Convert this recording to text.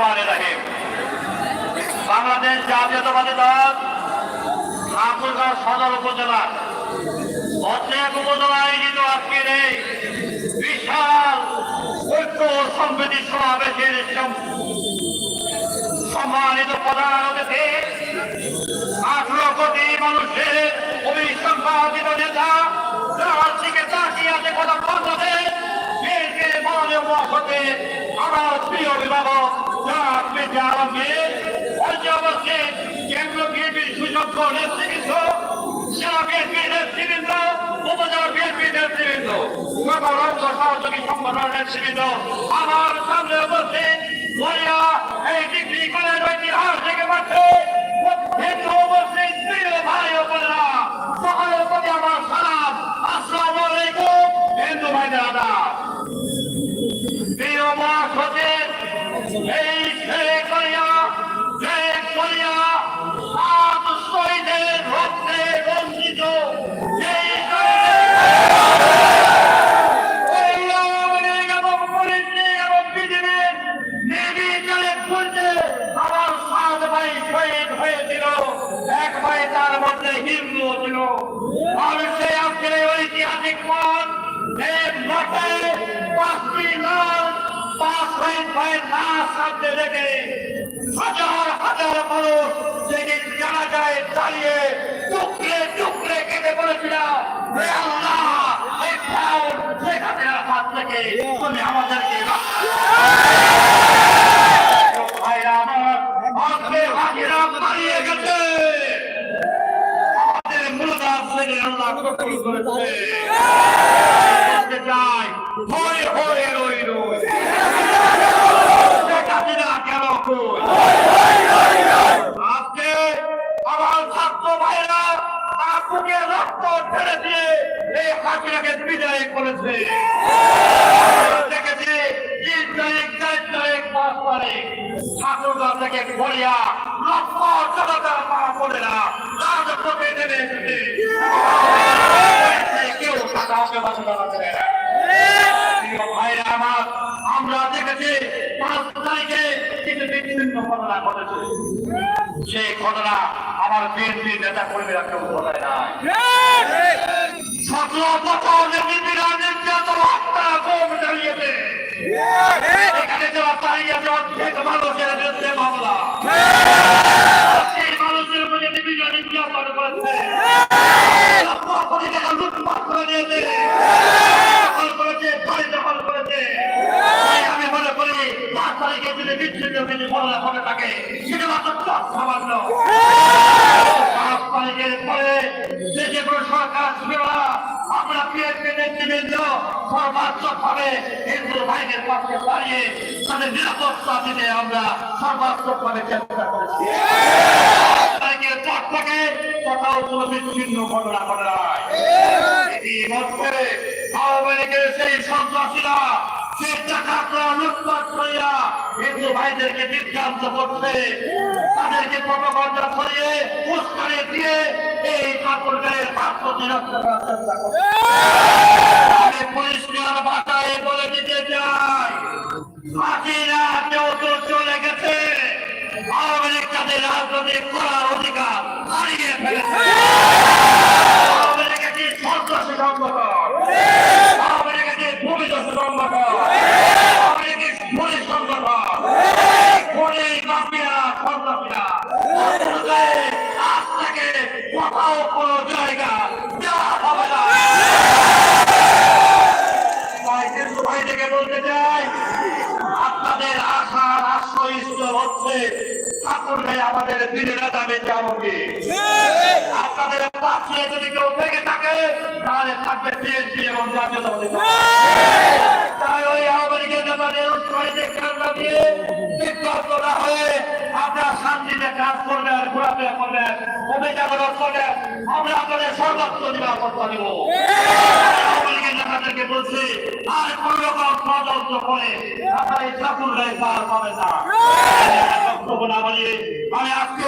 রহিম। বাংলাদেশ জাতীয়তাবাদী দল, ঠাকুরগাঁও সদর উপজেলা অনেক উপজেলা আয়োজিত আজকের এই বিশাল ঐক্য সম্প্রীতি সমাবেশের সম্মানিত প্রধান অতিথি, আঠারো কোটি মানুষের অভিসম্পাদিত নেতা অভিভাবক যার পেটে আলমগীর পঞ্চাবর্ষের কেন্দ্র বিএনপির সুযোগ্য নেতৃবৃন্দ জেলা বিএনপির নেতৃবৃন্দ উপজেলা বিএনপির নেতৃবৃন্দ গণরঙ্গ সহযোগী সংগঠনের নেতৃবৃন্দ আমার সামনে বলিয়া এই ডিগ্রি কলেজ ঐতিহাস থেকে মাঠে এক ভাই তার কেটে হে আল্লাহ এই আমাদেরকে আমার আজকে হাজিরা দাঁড়িয়ে গেছে আমাদের মুরদা ছেড়ে আল্লাহ কবুল করেছে চাই। হয়ে হয়ে রই রই কেন আজকে আমার ছাত্র ভাইরা তার বুকে রক্ত ঢেলে দিয়ে এই হাসিনাকে বিদায় করেছে। দেখেছি তিন তারিখ চার তারিখ পাঁচ তারিখ। ঠাকুরগাঁ থেকে গড়িয়া লক্ষ জনতা মা বোনেরা রাজপথে নেমে এসেছে কেউ টাকা হবে বাসা দাঁড়াতে না প্রিয় ভাইরা আমার আমরা দেখেছি পাঁচ তারিখে বিচ্ছিন্ন ঘটনা ঘটেছে। সেই ঘটনা আমার বিএনপি নেতা কর্মীরা কেউ ঘটায় নাই মানুষের উপরে নির্যাতন করেছে লক্ষ কোটি টাকা লুটপাট করে নিয়েছে দখল করেছে বাড়ি দখল করেছে তাই আমি মনে করি পাঁচ তারিখে যদি বিচ্ছিন্ন যদি মনে করে থাকে সেটা মাত্র সামান্য পরে যে যে কোনো সরকার ছিল না আমরা পিএনপি নেতৃবৃন্দ সর্বাত্মক হিন্দু ভাইদের পাশে দাঁড়িয়ে তাদের নিরাপত্তা দিতে আমরা সর্বাত্মক চেষ্টা করেছি থেকে কোথাও কোনো বিচ্ছিন্ন ঘটনা ঘটে নাই ইতিমধ্যে আওয়ামী লীগের সেই সন্ত্রাসীরা সে টাকা লুটপাট করিয়া হিন্দু দিয়ে এই ঠাকুরগাঁয়ের পাত্র নিরস্ত করার চেষ্টা বলে দিতে চাই। হাসিনা কেউ তো চলে গেছে। আওয়ামী লীগ তাদের রাজনৈতিক করার অধিকার। থেকে কোথাও না হিন্দু ভাইদেরকে বলতে আপনাদের আমাদের দিনের আপনাদের পাশে যদি কেউ থেকে থাকে তাহলে থাকবে বিএনপি এবং দল। তাই ওই আওয়ামী লীগের উৎসাহিতে কান্না দিয়ে বিভ্রান্ত না হয়ে আপনারা শান্তিতে কাজ করবেন ঘোরাফেরা করবেন অভিযান করবেন আমরা আপনাদের সর্বোচ্চ নিরাপদ দিব। আওয়ামী বলছি আর কোন রকম ষড়যন্ত্র করে আপনারা এই ঠাকুর গায়ে পার পাবেন না। বক্তব্য না বলি আমি আজকে